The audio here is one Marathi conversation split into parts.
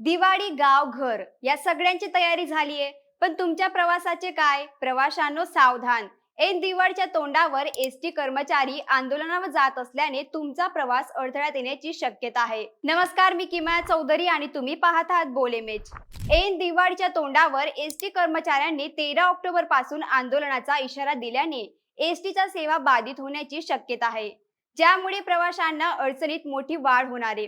दिवाळी गाव घर या सगळ्यांची तयारी झालीये. पण तुमच्या प्रवासाचे काय? प्रवाशांनो सावधान. ऐन दिवाळीच्या तोंडावर एस टी कर्मचारी आंदोलनावर जात असल्याने तुमचा प्रवास अडथळ्यात येण्याची शक्यता आहे. नमस्कार मी किमया चौधरी आणि तुम्ही पाहत आहात बोले मेच ऐन दिवाळीच्या तोंडावर एस टी कर्मचाऱ्यांनी तेरा ऑक्टोबरपासून आंदोलनाचा इशारा दिल्याने एस टीच्या सेवा बाधित होण्याची शक्यता आहे. ज्यामुळे प्रवाशांना अडचणीत मोठी वाढ होणार आहे.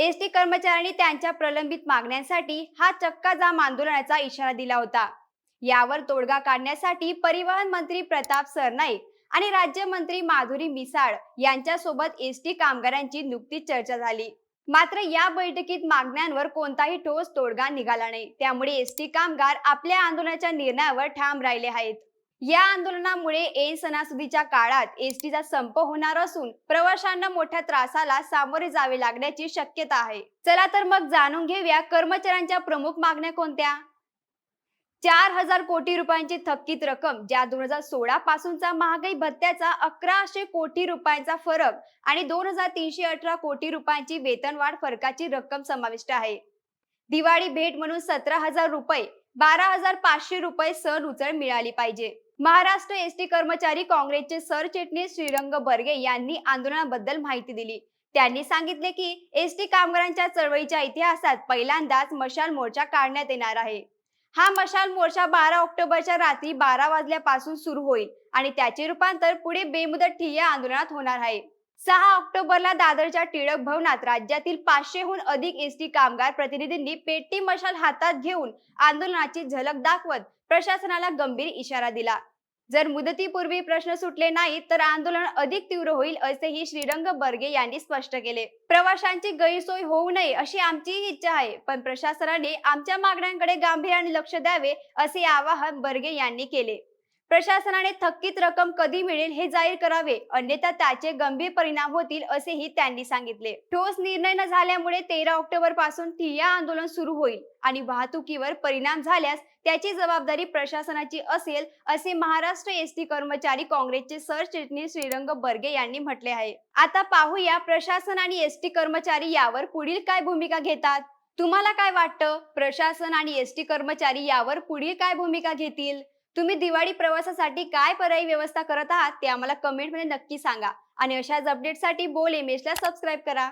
एस टी कर्मचाऱ्यांनी त्यांच्या प्रलंबित मागण्यांसाठी हा चक्का जाम आंदोलनाचा इशारा दिला होता. यावर तोडगा काढण्यासाठी परिवहन मंत्री प्रताप सरनाईक आणि राज्यमंत्री माधुरी मिसाळ यांच्यासोबत एस टी कामगारांची नुकतीच चर्चा झाली. मात्र या बैठकीत मागण्यांवर कोणताही ठोस तोडगा निघाला नाही. त्यामुळे एस टी कामगार आपल्या आंदोलनाच्या निर्णयावर ठाम राहिले आहेत. या आंदोलनामुळे ऐन सणासुदीच्या काळात एसटीचा संप होणार असून प्रवाशांना मोठ्या त्रासाला सामोरे जावे लागण्याची शक्यता आहे. चला तर मग जाणून घेऊया कर्मचाऱ्यांच्या प्रमुख मागण्या कोणत्या? चार हजार कोटी रुपयांची थकीत रक्कम ज्या दोन हजार सोळा पासूनचा महागाई भत्त्याचा अकराशे कोटी रुपयांचा फरक आणि दोन हजार तीनशे अठरा कोटी रुपयांची वेतनवाढ फरकाची रक्कम समाविष्ट आहे. दिवाळी भेट म्हणून सतरा हजार रुपये बारा हजार पाचशे रुपये सण उचल मिळाली पाहिजे. महाराष्ट्र एस टी कर्मचारी काँग्रेसचे सरचिटणीस श्रीरंग बर्गे यांनी आंदोलनाबद्दल माहिती दिली. त्यांनी सांगितले की एस टी कामगारांच्या चळवळीच्या इतिहासात पहिल्यांदाच मशाल मोर्चा काढण्यात येणार आहे. हा मशाल मोर्चा बारा ऑक्टोबरच्या रात्री बारा वाजल्यापासून सुरू होईल आणि त्याचे रूपांतर पुढे बेमुदत ठिय्या आंदोलनात होणार आहे. सहा ऑक्टोबरला दादरच्या टिळक भवनात राज्यातील पाचशेहून अधिक एस टी कामगार प्रतिनिधींनी पेटी मशाल हातात घेऊन आंदोलनाची झलक दाखवत प्रशासनाला गंभीर इशारा दिला. जर मुदतीपूर्वी प्रश्न सुटले नाही तर आंदोलन अधिक तीव्र होईल असेही श्रीरंग बर्गे यांनी स्पष्ट केले. प्रवाशांची गैरसोय होऊ नये अशी आमचीही इच्छा आहे पण प्रशासनाने आमच्या मागण्यांकडे गांभीर्याने लक्ष द्यावे असे आवाहन बर्गे यांनी केले. प्रशासनाने थकीत रक्कम कधी मिळेल हे जाहीर करावे अन्यथा त्याचे गंभीर परिणाम होतील असेही त्यांनी सांगितले. ठोस निर्णय न झाल्यामुळे तेरा ऑक्टोबरपासून ठिय्या आंदोलन सुरू होईल आणि वाहतुकीवर परिणाम झाल्यास त्याची जबाबदारी प्रशासनाची असेल असे महाराष्ट्र एस टी कर्मचारी काँग्रेसचे सरचिटणीस श्रीरंग बर्गे यांनी म्हटले आहे. आता पाहूया प्रशासन आणि एस टी कर्मचारी यावर पुढील काय भूमिका घेतात. तुम्हाला काय वाटतं? प्रशासन आणि एस टी कर्मचारी यावर पुढील काय भूमिका घेतील? तुम्ही दिवाळी प्रवासासाठी काय पर्यायी व्यवस्था करत आहात ते आम्हाला कमेंटमध्ये नक्की सांगा. आणि अशाच अपडेटसाठी बोल इमेजला सबस्क्राईब करा.